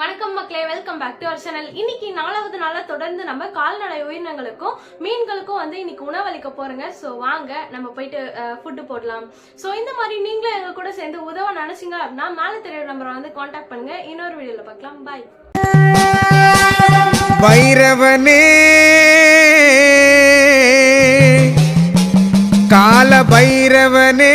வணக்கம் மக்களே welcome back to our channel இன்னைக்கு நாலாவது நாளா தொடர்ந்து நம்ம கால்நடை உயிரினங்களுக்கும் மீன்களுக்கும் வந்து இன்னைக்கு உணவளிக்க போறோங்க. ஸோ வாங்க நம்ம போயிட்டு ஃபுட்டு போடலாம். ஸோ இந்த மாதிரி நீங்களும் எங்க கூட சேர்ந்து உதவ நினைச்சிங்க அப்படின்னா மேலே தெரியற நம்பரை வந்து காண்டாக்ட் பண்ணுங்க. இன்னொரு வீடியோல பார்க்கலாம். பாய் பைரவனே கால பைரவனே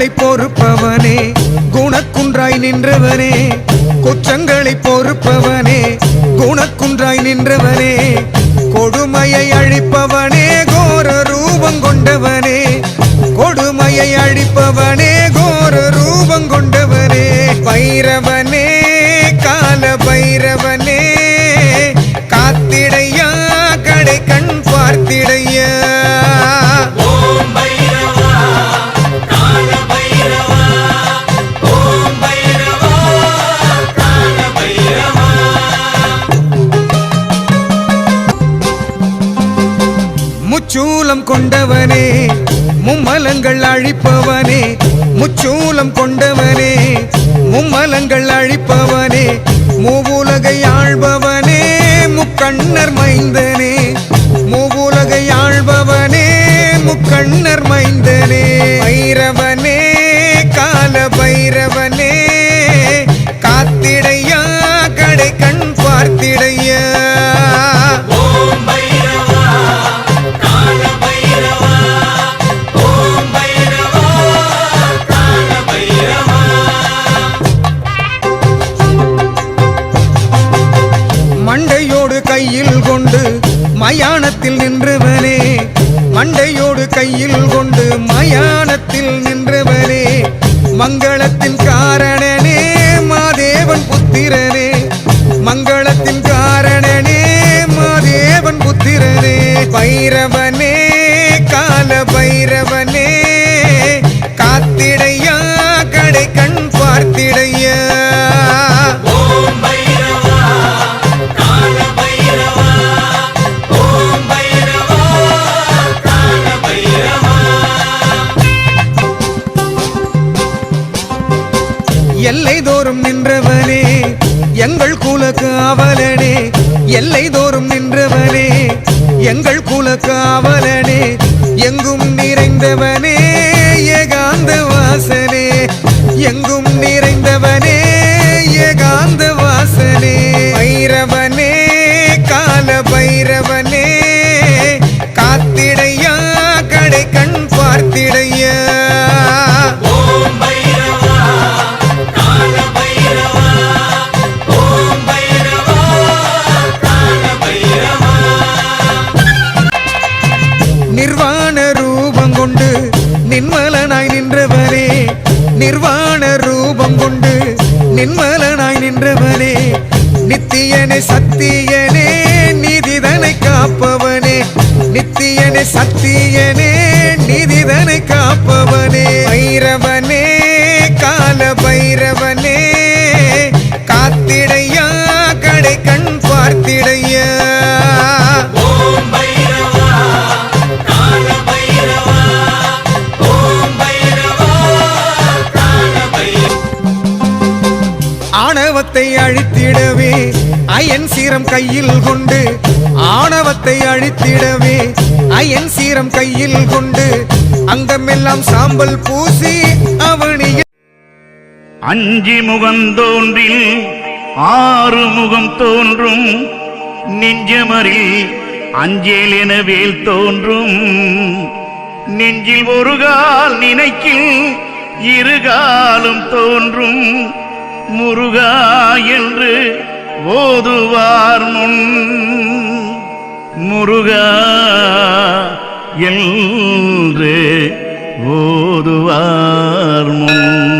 குற்றங்களை பொறுப்பவனே குணக்குன்றாய் நின்றவனே குற்றங்களை பொறுப்பவனே குணக்குன்றாய் நின்றவனே கொடுமையை அழிப்பவனே கோர ரூபம் கொண்டவனே கொடுமையை அழிப்பவனே கோர ரூபம் கொண்டவனே பைரவனே கால பைரவனே காத்திடையா கடை கண் பார்த்திடையா கொண்டவனே மும்மலங்கள் அழிப்பவனே முச்சூலம் கொண்டவனே மும்மலங்கள் அழிப்பவனே மூவுலகை ஆழ்பவனே முக்கண்ணர் மைந்தனே மூவுலகை ஆழ்பவனே முக்கண்ணர் மைந்தனே. பைரவனே நித்தியனே சத்தியனே நிதிதனை காப்பவனே. நித்தியனே சத்தியனே நிதிதனை காப்பவனே. பைரவனே என் சீரம் கையில் கொண்டு ஆணவத்தை அழித்திடவே. அயன் சீரம் கையில் கொண்டு அங்கமெல்லாம் சாம்பல் பூசி அவனியில். அஞ்சி முகந்தோன்றில் ஆறு முகம் தோன்றும். நெஞ்சமறி அஞ்சேல் என வேல் தோன்றும். நெஞ்சில் ஒரு கால் நினைக்கில் இருகாலும் தோன்றும். முருகா என்று ஓதுவார் முன் முருகா என்று ஓதுவார் முன்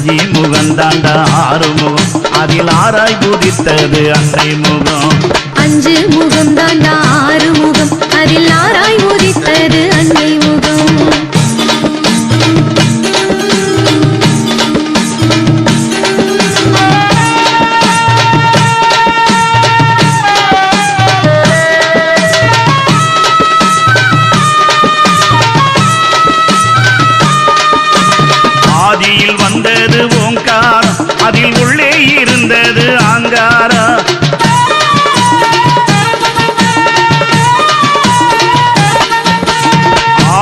அஞ்சி முகம் தாண்ட ஆறு முகம் அதில் ஆராய் உதித்தது அன்னை முகம். அஞ்சு முகம் தாண்ட ஆறு முகம் அதில் ஆராய் உதித்தது அன்னை முகம்.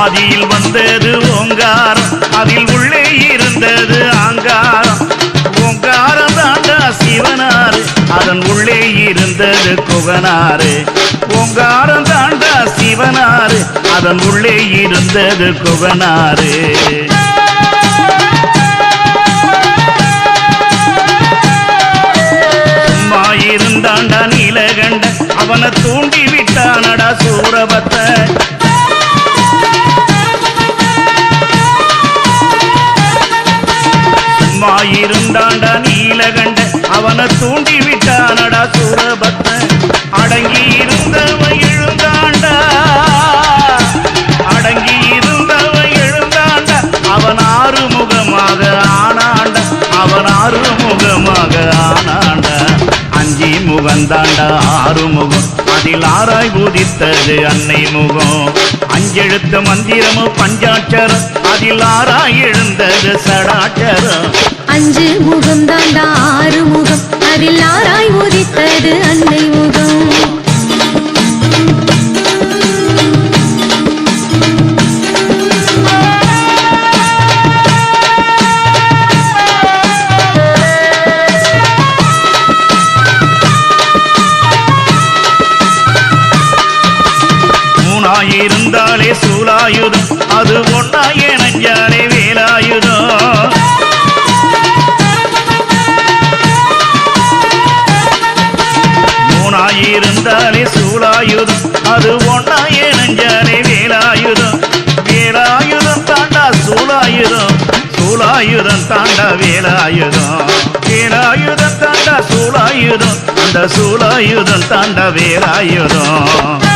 ஆதியில் வந்தது ஓங்காரம். அதில் உள்ளே இருந்தது ஆங்காரம். ஓங்காரம் தாண்டா சிவனாறு அதன் உள்ளே இருந்தது குகனாறு ஓங்காரம் தாண்டா சிவனாறு அதன் உள்ளே இருந்தது குகனாறு இருந்தாண்டா நீலகண்ட. அவனை தூண்டி விட்டானடா சூரபத்தை. சும்மா நீலகண்ட அவனை தூண்டி விட்டானடா சூரபத்த அடங்கி இருந்தவன் எழுந்தாண்டா. அடங்கி இருந்தவன் எழுந்தாண்டா. அவன் ஆறுமுகமாக ஆனாண்ட. அவன் ஆறுமுகமாக ஆனாண்ட. அஞ்சி முகந்தாண்டா ஆறுமுகம். அதில் ஆராய் பூதித்தது அன்னை முகம். அஞ்செழுத்த மந்திரமும் பஞ்சாட்சரம். அதில் ஆராய் எழுந்தது சடாட்சரம். அஞ்சு முகம் தாண்டா ஆறு முகம். அதில் ஆராய் உதித்தது அன்னை முகம். மூணாயிருந்தாலே சூலாயுதம் அது ஒன்னாயே நஞ்சாலே சூலாயுதம் தாண்டா வேலாயுதம். வேலாயுதம் தாண்டா சூலாயுதம் அந்த சூலாயுதம் தாண்டா வேலாயுதம்.